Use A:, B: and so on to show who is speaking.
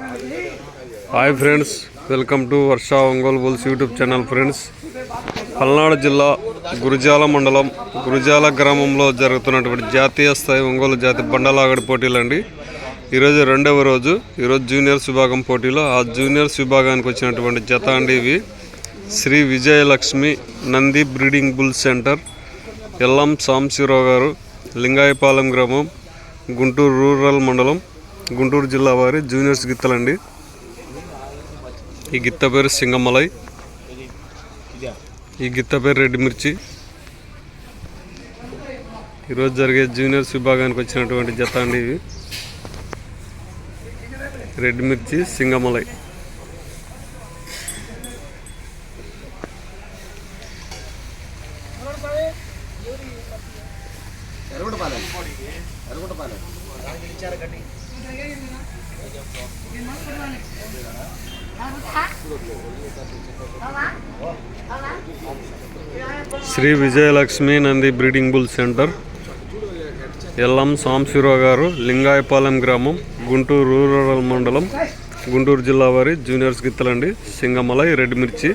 A: Hi friends welcome to Varsha Ongole bulls YouTube channel friends. Palnadu జిల్లా గురుజాల మండలం గురుజాల గ్రామంలో జరుగుతున్నటువంటి జాతీయ స్థాయి ఒంగోలు జాతి బండలాగడి పోటీలండి. ఈరోజు రెండవ రోజు ఈరోజు జూనియర్స్ విభాగం పోటీలో ఆ జూనియర్స్ విభాగానికి వచ్చినటువంటి జత అండి ఇవి. Shri Vijayalakshmi Nandi breeding bull centre Ellam Samshivarao garu Lingayapalem గ్రామం గుంటూరు రూరల్ మండలం గుంటూరు జిల్లా వారి జూనియర్స్ గిత్తలండి. ఈ గిత్త పేరు సింగమలై. ఈ గిత్త పేరు రెడ్డి మిర్చి. ఈరోజు జరిగే జూనియర్స్ విభాగానికి వచ్చినటువంటి జత అండి ఇవి. Red Mirchi Singamalai. Shri Vijayalakshmi Nandi breeding bull centre Ellam Samshivarao garu Lingayapalem గ్రామం గుంటూరు రూరల్ మండలం గుంటూరు జిల్లా వారి జూనియర్స్ గిత్తలండి సింగమలై రెడ్డి మిర్చి